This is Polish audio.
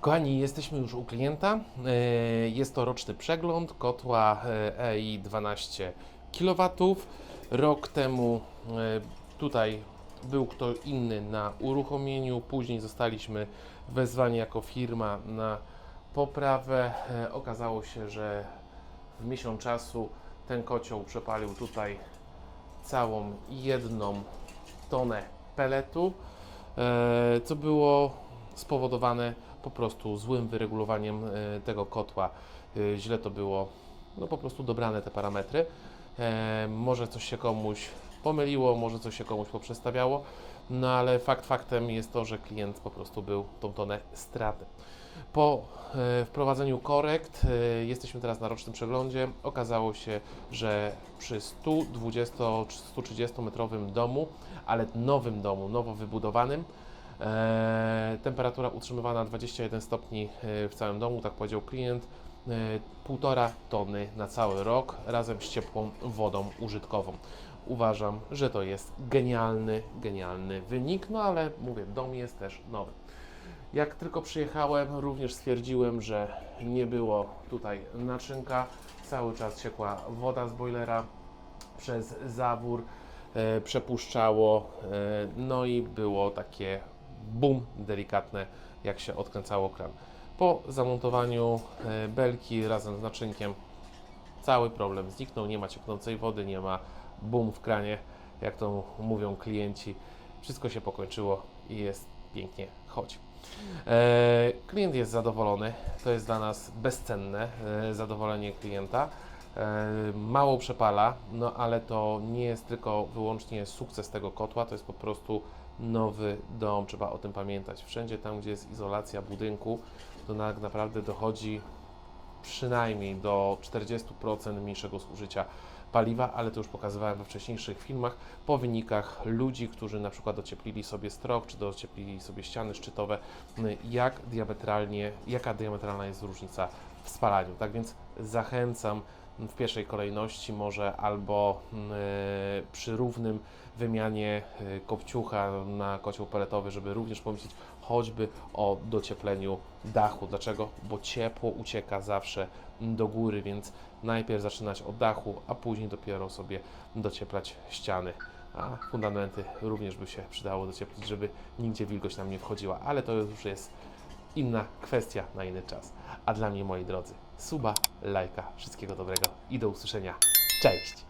Kochani, jesteśmy już u klienta. E, Jest to roczny przegląd kotła EI 12 kW. Rok temu e, tutaj był kto inny na uruchomieniu, później zostaliśmy wezwani jako firma na poprawę. E, Okazało się, że w miesiąc czasu ten kocioł przepalił tutaj całą jedną tonę peletu, co było spowodowane po prostu złym wyregulowaniem e, tego kotła. E, Źle to było, no po prostu dobrane te parametry. E, Może coś się komuś pomyliło, może coś się komuś poprzestawiało, no ale fakt faktem jest to, że klient po prostu był tą tonę straty. Po wprowadzeniu korekt, jesteśmy teraz na rocznym przeglądzie, okazało się, że przy 120-130 metrowym domu, ale nowym domu, nowo wybudowanym, temperatura utrzymywana 21 stopni e, w całym domu, tak powiedział klient, e, półtora tony na cały rok razem z ciepłą wodą użytkową. Uważam, że to jest genialny, genialny wynik, no ale mówię, dom jest też nowy. Jak tylko przyjechałem, również stwierdziłem, że nie było tutaj naczynka. Cały czas ciekła woda z boilera przez zawór, e, przepuszczało, e, no i było takie bum delikatne, jak się odkręcało kran. Po zamontowaniu e, belki razem z naczynkiem cały problem zniknął, nie ma cieknącej wody, nie ma bum w kranie, jak to mówią klienci. Wszystko się pokończyło i jest pięknie, chodzi. E, klient jest zadowolony, to jest dla nas bezcenne e, zadowolenie klienta. E, mało przepala, no ale to nie jest tylko wyłącznie sukces tego kotła, to jest po prostu nowy dom, trzeba o tym pamiętać. Wszędzie tam, gdzie jest izolacja budynku, to tak naprawdę dochodzi przynajmniej do 40% mniejszego zużycia paliwa, ale to już pokazywałem we wcześniejszych filmach, po wynikach ludzi, którzy na przykład docieplili sobie strok, czy docieplili sobie ściany szczytowe, y, jak diametralnie, jaka diametralna jest różnica w spalaniu. Tak więc zachęcam w pierwszej kolejności może albo y, przy równym wymianie y, kopciucha na kocioł peletowy, żeby również pomyśleć choćby o dociepleniu dachu. Dlaczego? Bo ciepło ucieka zawsze do góry, więc najpierw zaczynać od dachu, a później dopiero sobie docieplać ściany. A fundamenty również by się przydało docieplić, żeby nigdzie wilgoć nam nie wchodziła, ale to już jest inna kwestia na inny czas. A dla mnie, moi drodzy, suba, lajka, wszystkiego dobrego i do usłyszenia. Cześć!